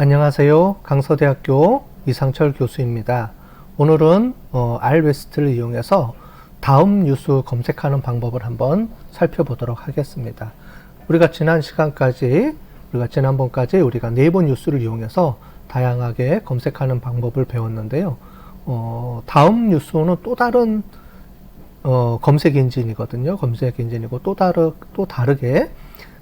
안녕하세요. 강서대학교 이상철 교수입니다. 오늘은 어, 알베스트를 이용해서 다음 뉴스 검색하는 방법을 한번 살펴보도록 하겠습니다. 우리가 지난 시간까지 우리가 지난번까지 우리가 네이버 뉴스를 이용해서 다양하게 검색하는 방법을 배웠는데요. 어, 다음 뉴스는 또 다른 어, 검색 엔진이거든요. 검색 엔진이고 또 다르 또 다르게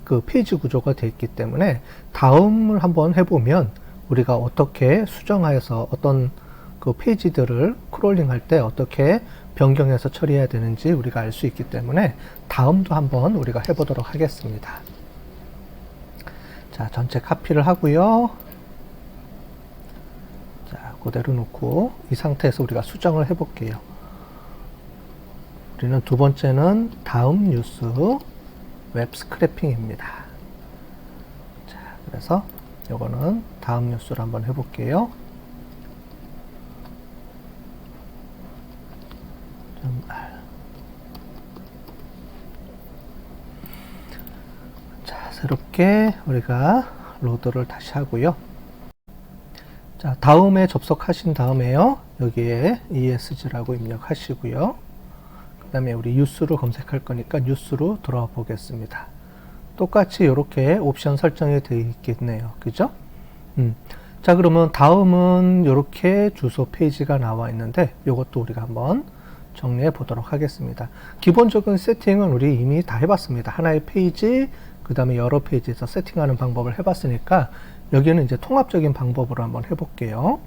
그 페이지 구조가 되어 있기 때문에 다음을 한번 해보면 우리가 어떻게 수정하여서 어떤 그 페이지들을 크롤링 할 때 어떻게 변경해서 처리해야 되는지 우리가 알 수 있기 때문에 다음도 한번 우리가 해보도록 하겠습니다. 자, 전체 카피를 하고요. 자, 그대로 놓고 이 상태에서 우리가 수정을 해볼게요. 우리는 두 번째는 다음 뉴스 웹 스크래핑입니다. 자, 그래서 요거는 다음 뉴스를 한번 해볼게요. 자, 새롭게 우리가 로드를 다시 하고요. 자, 다음에 접속하신 다음에요. 여기에 ESG라고 입력하시고요. 그 다음에 우리 뉴스로 검색할 거니까 뉴스로 들어와 보겠습니다. 똑같이 이렇게 옵션 설정이 되어 있겠네요. 그죠? 음. 자, 그러면 다음은 이렇게 주소 페이지가 나와 있는데 이것도 우리가 한번 정리해 보도록 하겠습니다. 기본적인 세팅은 우리 이미 다 해봤습니다. 하나의 페이지, 그 다음에 여러 페이지에서 세팅하는 방법을 해봤으니까 여기는 이제 통합적인 방법으로 한번 해볼게요.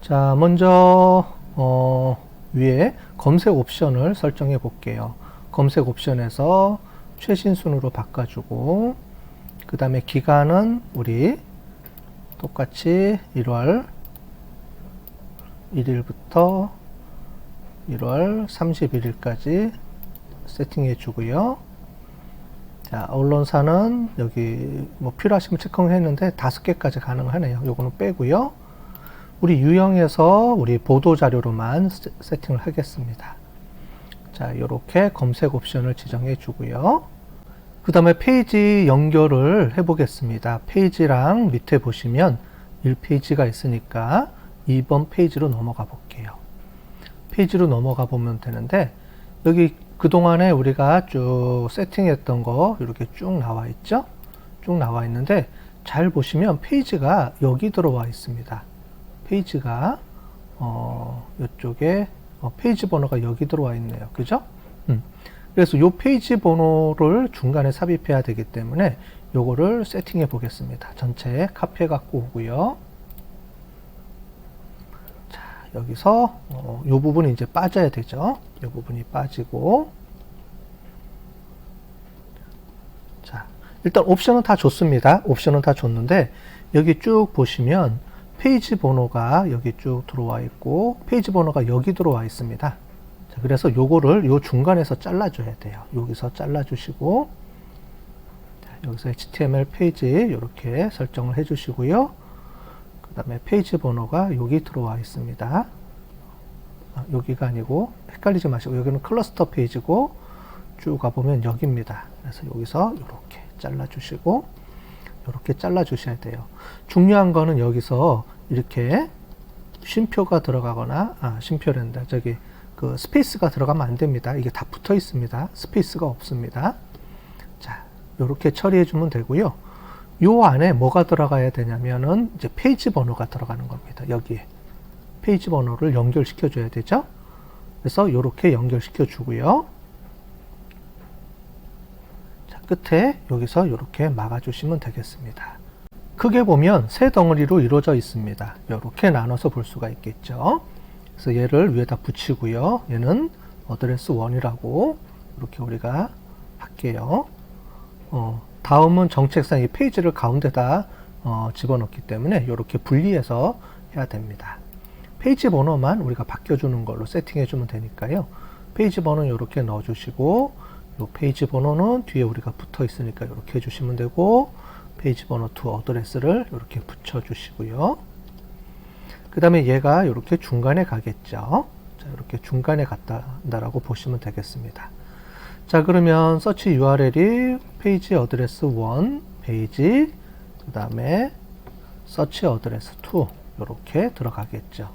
자, 먼저, 어, 위에 검색 옵션을 설정해 볼게요. 검색 옵션에서 최신 순으로 바꿔주고, 그 다음에 기간은 우리 똑같이 1월 1일부터 1월 31일까지 세팅해 주고요. 자, 언론사는 여기 뭐 필요하시면 체크했는데 다섯 개까지 가능하네요. 요거는 빼고요. 우리 유형에서 우리 보도 자료로만 세팅을 하겠습니다. 자, 이렇게 검색 옵션을 지정해 주고요. 그 다음에 페이지 연결을 해 보겠습니다. 페이지랑 밑에 보시면 1페이지가 있으니까 2번 페이지로 넘어가 볼게요. 페이지로 넘어가 보면 되는데 여기 그동안에 우리가 쭉 세팅했던 거 이렇게 쭉 나와 있죠? 쭉 나와 있는데 잘 보시면 페이지가 여기 들어와 있습니다. 페이지가 어, 이쪽에 어, 페이지 번호가 여기 들어와 있네요. 그죠? 음. 그래서 이 페이지 번호를 중간에 삽입해야 되기 때문에 요거를 세팅해 보겠습니다. 전체 카피해 갖고 오고요. 자, 여기서 어, 요 부분이 이제 빠져야 되죠. 요 부분이 빠지고 자, 일단 옵션은 다 줬습니다. 옵션은 다 줬는데 여기 쭉 보시면 페이지 번호가 여기 쭉 들어와 있고 페이지 번호가 여기 들어와 있습니다. 자, 그래서 요거를 요 중간에서 잘라줘야 돼요. 여기서 잘라주시고 자, 여기서 HTML 페이지 이렇게 설정을 해주시고요. 그 다음에 페이지 번호가 여기 들어와 있습니다. 아, 여기가 아니고 헷갈리지 마시고 여기는 클러스터 페이지고 쭉 가보면 여기입니다. 그래서 여기서 이렇게 잘라주시고 이렇게 잘라 주셔야 돼요. 중요한 거는 여기서 이렇게 쉼표가 들어가거나 아 쉼표랜다 저기 그 스페이스가 들어가면 안 됩니다. 이게 다 붙어 있습니다. 스페이스가 없습니다. 자 이렇게 처리해 주면 되고요. 요 안에 뭐가 들어가야 되냐면은 이제 페이지 번호가 들어가는 겁니다. 여기에 페이지 번호를 연결시켜 줘야 되죠. 그래서 이렇게 연결시켜 주고요. 자, 끝에 여기서 이렇게 막아 주시면 되겠습니다. 크게 보면 세 덩어리로 이루어져 있습니다. 이렇게 나눠서 볼 수가 있겠죠. 그래서 얘를 위에다 붙이고요. 얘는 어드레스 1이라고 이렇게 우리가 할게요. 어, 다음은 정책상 이 페이지를 가운데다 어, 집어넣기 때문에 이렇게 분리해서 해야 됩니다. 페이지 번호만 우리가 바뀌어주는 걸로 세팅해 주면 되니까요. 페이지 번호 이렇게 넣어주시고 이 페이지 번호는 뒤에 우리가 붙어 있으니까 이렇게 해주시면 되고 페이지 번호 투 어드레스를 이렇게 붙여주시고요. 그 다음에 얘가 이렇게 중간에 가겠죠. 자, 이렇게 중간에 갔다라고 보시면 되겠습니다. 자, 그러면 서치 URL이 페이지 어드레스 1 페이지 그 다음에 서치 어드레스 2 이렇게 들어가겠죠.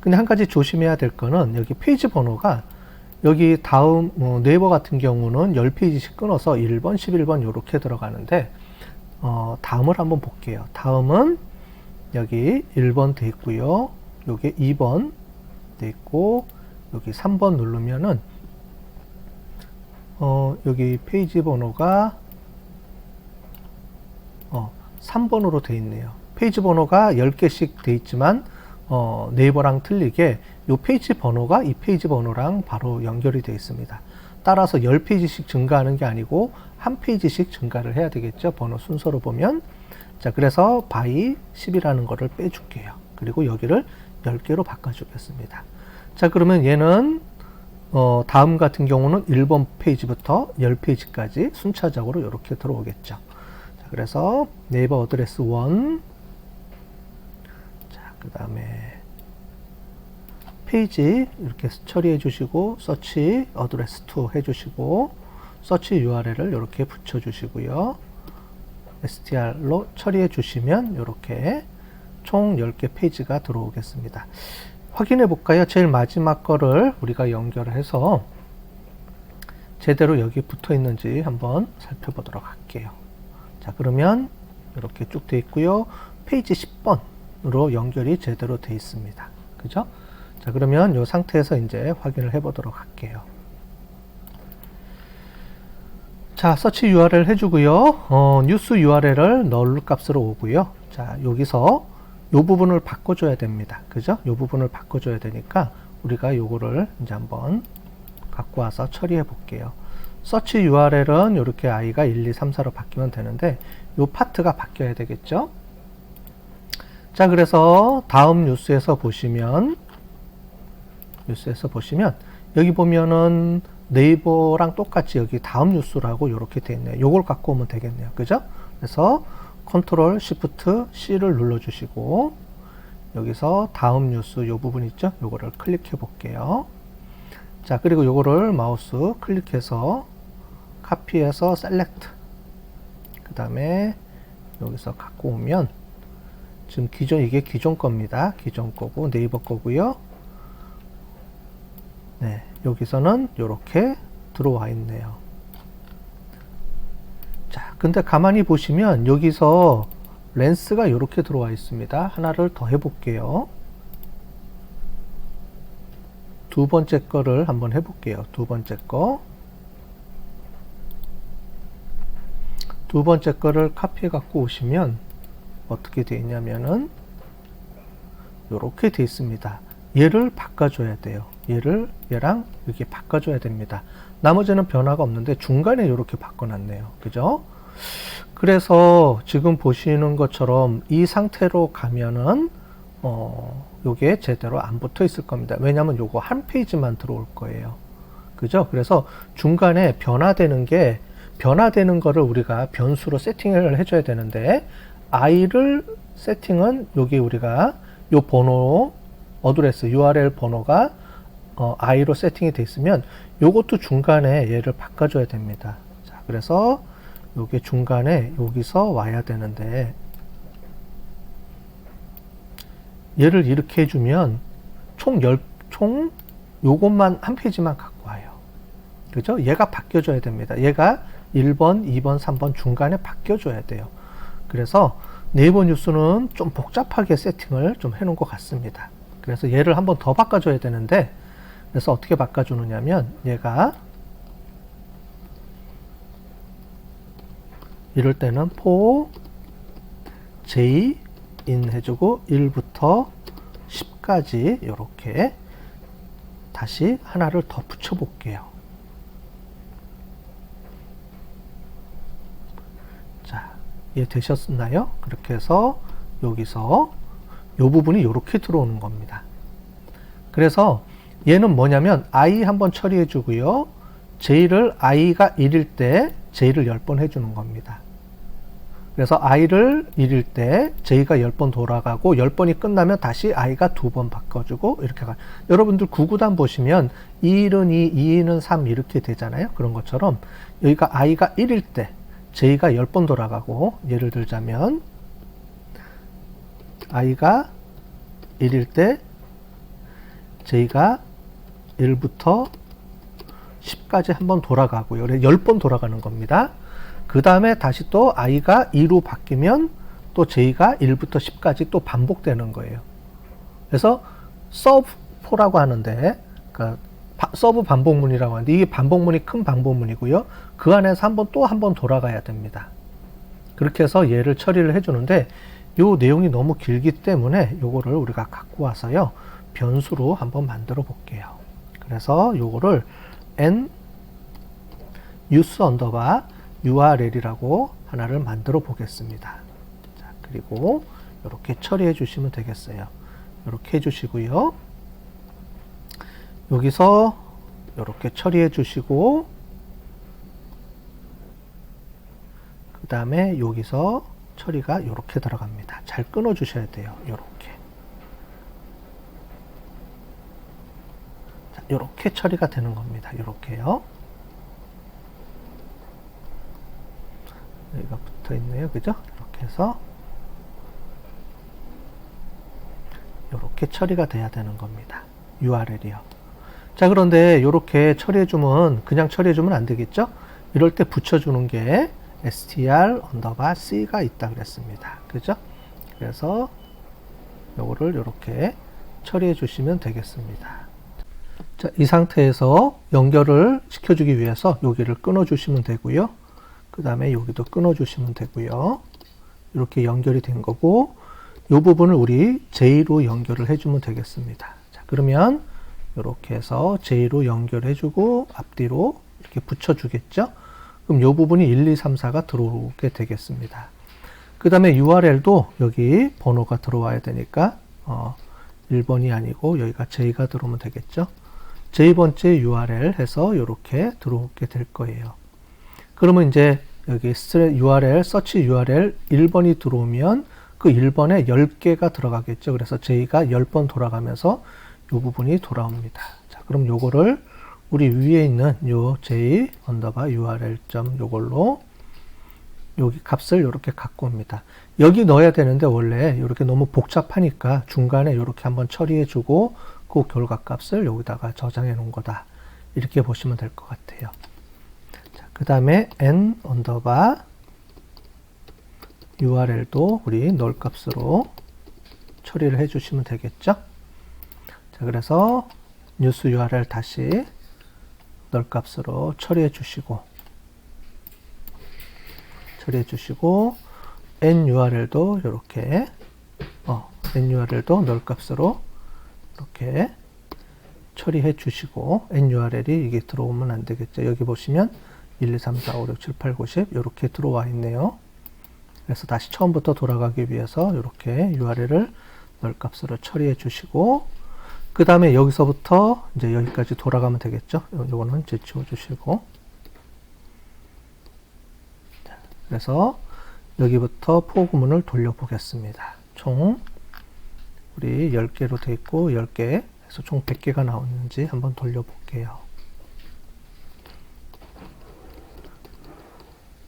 근데 한 가지 조심해야 될 거는 여기 페이지 번호가 여기 다음 뭐 네이버 같은 경우는 10페이지씩 끊어서 1번, 11번 이렇게 들어가는데 어, 다음을 한번 볼게요. 다음은 여기 1번 돼 있고요. 요게 2번 돼 있고 여기 3번 누르면은 어, 여기 페이지 번호가 어, 3번으로 돼 있네요. 페이지 번호가 10개씩 돼 있지만 어, 네이버랑 틀리게 이 페이지 번호가 이 페이지 번호랑 바로 연결이 되어 있습니다. 따라서 10페이지씩 증가하는 게 아니고 한 페이지씩 증가를 해야 되겠죠. 번호 순서로 보면. 자, 그래서 by 10이라는 거를 빼줄게요. 그리고 여기를 10개로 바꿔주겠습니다. 자, 그러면 얘는 어, 다음 같은 경우는 1번 페이지부터 10페이지까지 순차적으로 이렇게 들어오겠죠. 자, 그래서 네이버 어드레스 1 자, 그 다음에 페이지 이렇게 처리해 주시고 서치 어드레스 2해 주시고 서치 URL을 이렇게 붙여 주시고요. str로 처리해 주시면 이렇게 총 10개 페이지가 들어오겠습니다. 확인해 볼까요? 제일 마지막 거를 우리가 연결을 해서 제대로 여기 붙어 있는지 한번 살펴보도록 할게요. 자, 그러면 이렇게 쭉 돼 있고요. 페이지 10번으로 연결이 제대로 돼 있습니다. 그죠? 자, 그러면 이 상태에서 이제 확인을 해 보도록 할게요. 자, 서치 URL 해주고요. 어, 뉴스 URL을 널 값으로 오고요. 자, 여기서 이 부분을 바꿔줘야 됩니다. 그죠? 이 부분을 바꿔줘야 되니까 우리가 요거를 이제 한번 갖고 와서 처리해 볼게요. 서치 URL은 이렇게 i가 1, 2, 3, 4로 바뀌면 되는데 이 파트가 바뀌어야 되겠죠? 자, 그래서 다음 뉴스에서 보시면 뉴스에서 보시면 여기 보면은 네이버랑 똑같이 여기 다음 뉴스라고 이렇게 돼 있네요. 요걸 갖고 오면 되겠네요. 그죠? 그래서 컨트롤 시프트 C를 눌러 주시고 여기서 다음 뉴스 요 부분 있죠? 요거를 클릭해 볼게요. 자, 그리고 요거를 마우스 클릭해서 카피해서 셀렉트 그 다음에 여기서 갖고 오면 지금 기존 이게 기존 겁니다. 기존 거고 네이버 거고요. 네, 여기서는 이렇게 들어와 있네요. 자, 근데 가만히 보시면 여기서 렌스가 이렇게 들어와 있습니다. 하나를 더 해볼게요. 두 번째 거를 한번 해볼게요. 두 번째 거. 두 번째 거를 카피해 갖고 오시면 어떻게 되어 있냐면은 이렇게 되어 있습니다. 얘를 바꿔줘야 돼요. 얘를 얘랑 이렇게 바꿔줘야 됩니다. 나머지는 변화가 없는데 중간에 이렇게 바꿔놨네요. 그죠? 그래서 지금 보시는 것처럼 이 상태로 가면은 어 요게 제대로 안 붙어 있을 겁니다. 왜냐하면 요거 한 페이지만 들어올 거예요. 그죠? 그래서 중간에 변화되는 게 변화되는 거를 우리가 변수로 세팅을 해줘야 되는데 i를 세팅은 여기 우리가 요 번호 어드레스 URL 번호가 어, i로 세팅이 되어 있으면 요것도 중간에 얘를 바꿔줘야 됩니다. 자, 그래서 요게 중간에 여기서 와야 되는데 얘를 이렇게 해주면 총 10, 총 요것만 한 페이지만 갖고 와요. 그죠? 얘가 바뀌어줘야 됩니다. 얘가 1번, 2번, 3번 중간에 바뀌어줘야 돼요. 그래서 네이버 뉴스는 좀 복잡하게 세팅을 좀 해놓은 것 같습니다. 그래서 얘를 한 번 더 바꿔줘야 되는데 그래서 어떻게 바꿔주느냐면 얘가 이럴 때는 for j in 해주고 1부터 10까지 이렇게 다시 하나를 더 붙여 볼게요. 자, 이해 되셨나요? 그렇게 해서 여기서 이 부분이 이렇게 들어오는 겁니다. 그래서 얘는 뭐냐면 i 한번 처리해 주고요. j를 i가 1일 때 j를 10번 해주는 겁니다. 그래서 i를 1일 때 j가 10번 돌아가고 10번이 끝나면 다시 i가 두번 바꿔주고 이렇게 가. 여러분들 구구단 보시면 2는 2, 2는 3 이렇게 되잖아요. 그런 것처럼 여기가 i가 1일 때 j가 10번 돌아가고 예를 들자면 i가 1일 때 j가 1부터 10까지 한번 돌아가고요. 그래서 10번 돌아가는 겁니다. 그 다음에 다시 또 i가 2로 바뀌면 또 j가 1부터 10까지 또 반복되는 거예요. 그래서 서브라고 하는데 그러니까 바- 서브 반복문이라고 하는데 이게 반복문이 큰 반복문이고요. 그 안에서 한번 또 한 번 돌아가야 됩니다. 그렇게 해서 얘를 처리를 해주는데 요 내용이 너무 길기 때문에 요거를 우리가 갖고 와서요 변수로 한번 만들어 볼게요. 그래서 요거를 n use 언더바 url이라고 하나를 만들어 보겠습니다. 자, 그리고 이렇게 처리해 주시면 되겠어요. 이렇게 해 주시고요. 여기서 이렇게 처리해 주시고 그 다음에 여기서 처리가 이렇게 들어갑니다. 잘 끊어 주셔야 돼요. 이렇게 자, 이렇게 처리가 되는 겁니다. 이렇게요. 여기가 붙어 있네요. 그죠? 이렇게 해서 이렇게 처리가 돼야 되는 겁니다. URL이요. 자, 그런데 이렇게 처리해주면, 그냥 처리해주면 안 되겠죠? 이럴 때 붙여주는 게 str 언더바 c가 있다 그랬습니다. 그죠? 그래서 요거를 이렇게 처리해 주시면 되겠습니다. 자, 이 상태에서 연결을 시켜주기 위해서 여기를 끊어 주시면 되고요. 그 다음에 여기도 끊어 주시면 되고요. 이렇게 연결이 된 거고, 이 부분을 우리 J로 연결을 해주면 되겠습니다. 자, 그러면 이렇게 해서 J로 연결해주고 앞뒤로 이렇게 붙여주겠죠? 그럼 이 부분이 1, 2, 3, 4가 들어오게 되겠습니다. 그 다음에 URL도 여기 번호가 들어와야 되니까 어, 1번이 아니고 여기가 J가 들어오면 되겠죠? J번째 URL 해서 이렇게 들어오게 될 거예요. 그러면 이제 여기 URL, 서치 URL 1번이 들어오면 그 1번에 10개가 들어가겠죠. 그래서 J가 10번 돌아가면서 이 부분이 돌아옵니다. 자, 그럼 요거를 우리 위에 있는 요 J 언더바 URL 점 요걸로 여기 값을 이렇게 갖고 옵니다. 여기 넣어야 되는데 원래 이렇게 너무 복잡하니까 중간에 이렇게 한번 처리해 주고 그 결과 값을 여기다가 저장해 놓은 거다. 이렇게 보시면 될 것 같아요. 그 다음에 n 언더바 URL도 우리 널 값으로 처리를 해 주시면 되겠죠. 자, 그래서 뉴스 URL 다시 널 값으로 처리해 주시고 처리해 주시고 n URL도 이렇게 어, n URL도 널 값으로 이렇게 처리해 주시고 n URL이 이게 들어오면 안 되겠죠. 여기 보시면 1, 2, 3, 4, 5, 6, 7, 8, 9, 10 이렇게 들어와 있네요. 그래서 다시 처음부터 돌아가기 위해서 이렇게 URL을 널 값으로 처리해 주시고 그 다음에 여기서부터 이제 여기까지 돌아가면 되겠죠. 요- 요거는 이제 지워 주시고 자, 그래서 여기부터 포구문을 돌려 보겠습니다. 총 우리 10개로 돼 있고 10개 해서 총 100개가 나오는지 한번 돌려 볼게요.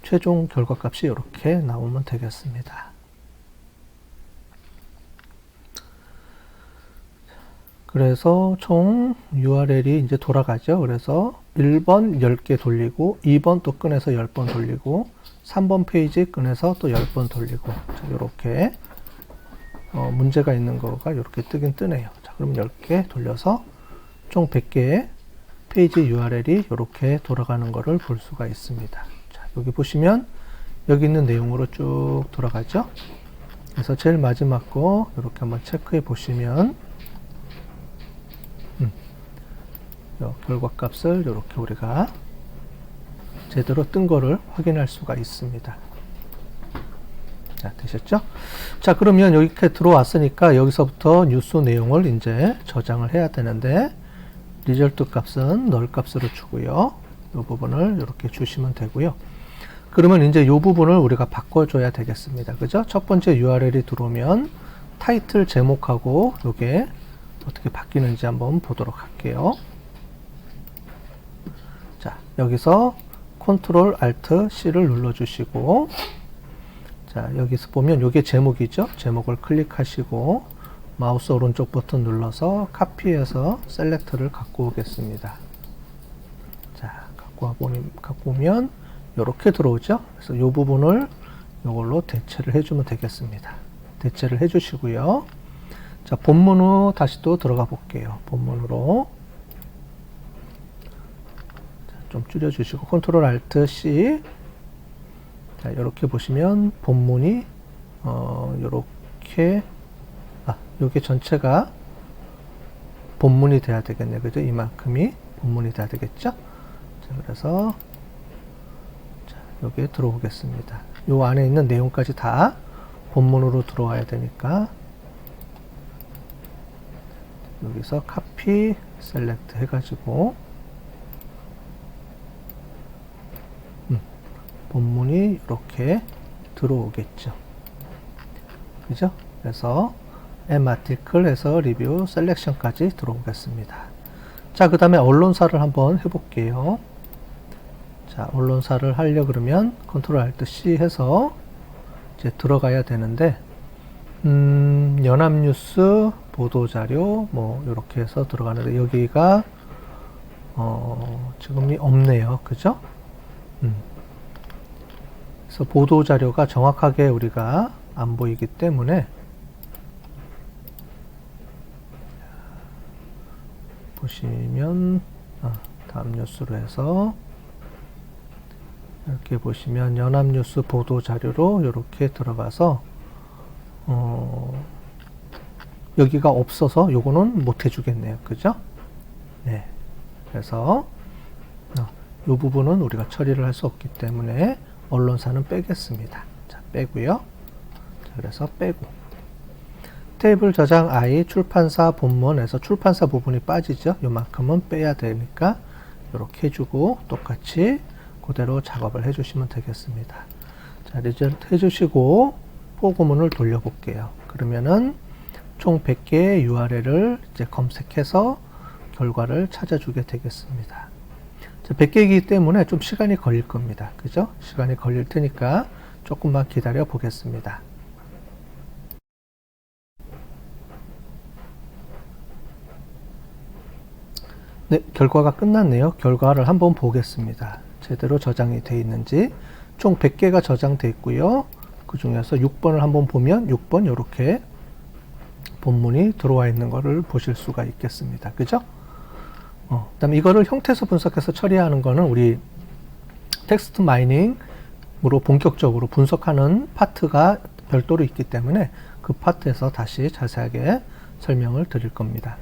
최종 결과값이 이렇게 나오면 되겠습니다. 그래서 총 URL이 이제 돌아가죠. 그래서 1번 10개 돌리고 2번 또 꺼내서 10번 돌리고 3번 페이지 꺼내서 또 10번 돌리고 이렇게 어, 문제가 있는 거가 이렇게 뜨긴 뜨네요. 자, 그럼 10개 돌려서 총 100개의 페이지 URL이 이렇게 돌아가는 거를 볼 수가 있습니다. 자, 여기 보시면 여기 있는 내용으로 쭉 돌아가죠. 그래서 제일 마지막 거 이렇게 한번 체크해 보시면 음, 요 결과 값을 이렇게 우리가 제대로 뜬 거를 확인할 수가 있습니다. 자, 되셨죠? 자, 그러면 여기게 들어왔으니까 여기서부터 뉴스 내용을 이제 저장을 해야 되는데 리절트 값은 널 값으로 주고요. 이 부분을 이렇게 주시면 되고요. 그러면 이제 이 부분을 우리가 바꿔줘야 되겠습니다. 그죠? 첫 번째 URL이 들어오면 타이틀 제목하고 이게 어떻게 바뀌는지 한번 보도록 할게요. 자, 여기서 컨트롤 알트 C를 눌러주시고 자, 여기서 보면 이게 제목이죠. 제목을 클릭하시고 마우스 오른쪽 버튼 눌러서 카피해서 셀렉터를 갖고 오겠습니다. 자, 갖고 와 보니 갖고 오면 이렇게 들어오죠. 그래서 이 부분을 이걸로 대체를 해주면 되겠습니다. 대체를 해주시고요. 자, 본문으로 다시 또 들어가 볼게요. 본문으로 자, 좀 줄여주시고 컨트롤 알트 C 자, 이렇게 보시면 본문이 어, 이렇게 아, 요게 전체가 본문이 돼야 되겠네. 그죠? 이만큼이 본문이 돼야 되겠죠? 자, 그래서 자, 여기에 들어오겠습니다. 요 안에 있는 내용까지 다 본문으로 들어와야 되니까 여기서 카피 셀렉트 해가지고 본문이 이렇게 들어오겠죠. 그죠? 그래서 M 아티클 해서 리뷰 셀렉션까지 들어오겠습니다. 자, 그 다음에 언론사를 한번 해볼게요. 자, 언론사를 하려 그러면 컨트롤 알트 C 해서 이제 들어가야 되는데, 음, 연합뉴스 보도자료, 뭐, 이렇게 해서 들어가는데, 여기가, 어, 지금이 없네요. 그죠? 음. 그래서 보도 자료가 정확하게 우리가 안 보이기 때문에, 보시면, 아, 다음 뉴스로 해서, 이렇게 보시면 연합뉴스 보도 자료로 이렇게 들어가서 어, 여기가 없어서 요거는 못 해주겠네요. 그죠? 네. 그래서 어, 이 부분은 우리가 처리를 할 수 없기 때문에 언론사는 빼겠습니다. 자, 빼고요. 자, 그래서 빼고 테이블 저장 I 출판사 본문에서 출판사 부분이 빠지죠. 요만큼은 빼야 되니까 이렇게 해주고 똑같이 그대로 작업을 해주시면 되겠습니다. 자, 리젠트 해주시고 포구문을 돌려볼게요. 그러면은 총 100개의 URL을 이제 검색해서 결과를 찾아주게 되겠습니다. 자, 100개이기 때문에 좀 시간이 걸릴 겁니다. 그죠? 시간이 걸릴 테니까 조금만 기다려 보겠습니다. 네, 결과가 끝났네요. 결과를 한번 보겠습니다. 제대로 저장이 되어 있는지 총 100개가 저장되어 있고요. 그 중에서 6번을 한번 보면 6번 이렇게 본문이 들어와 있는 것을 보실 수가 있겠습니다. 그죠? 어, 그다음에 이거를 형태에서 분석해서 처리하는 거는 우리 텍스트 마이닝으로 본격적으로 분석하는 파트가 별도로 있기 때문에 그 파트에서 다시 자세하게 설명을 드릴 겁니다.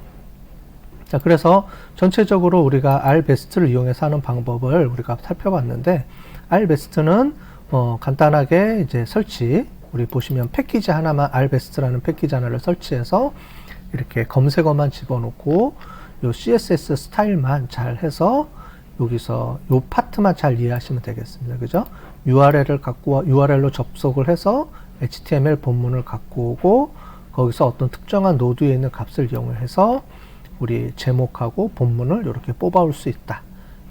자, 그래서 전체적으로 우리가 알베스트를 이용해서 하는 방법을 우리가 살펴봤는데, 알베스트는 어, 간단하게 이제 설치, 우리 보시면 패키지 하나만, 알베스트라는 패키지 하나를 설치해서 이렇게 검색어만 집어넣고, 요 CSS 스타일만 잘 해서 여기서 요 파트만 잘 이해하시면 되겠습니다. 그죠? URL을 갖고 와, URL로 접속을 해서 HTML 본문을 갖고 오고, 거기서 어떤 특정한 노드에 있는 값을 이용을 해서 우리 제목하고 본문을 이렇게 뽑아올 수 있다.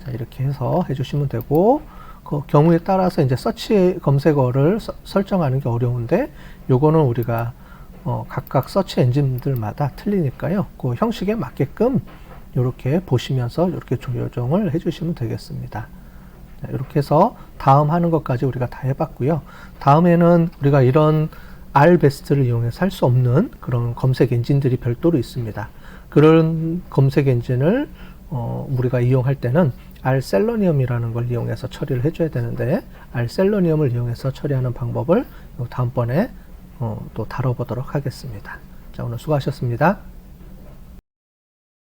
자, 이렇게 해서 해주시면 되고, 그 경우에 따라서 이제 서치 검색어를 서, 설정하는 게 어려운데, 요거는 우리가 어, 각각 서치 엔진들마다 틀리니까요. 그 형식에 맞게끔 이렇게 보시면서 이렇게 조정을 해주시면 되겠습니다. 자, 이렇게 해서 다음 하는 것까지 우리가 다 해봤고요. 다음에는 우리가 이런 알베스트를 이용해서 할수 없는 그런 검색 엔진들이 별도로 있습니다. 그런 검색 엔진을 어, 우리가 이용할 때는 알셀러니엄이라는 걸 이용해서 처리를 해줘야 되는데 알셀러니엄을 이용해서 처리하는 방법을 다음번에 어, 또 다뤄보도록 하겠습니다. 자 오늘 수고하셨습니다.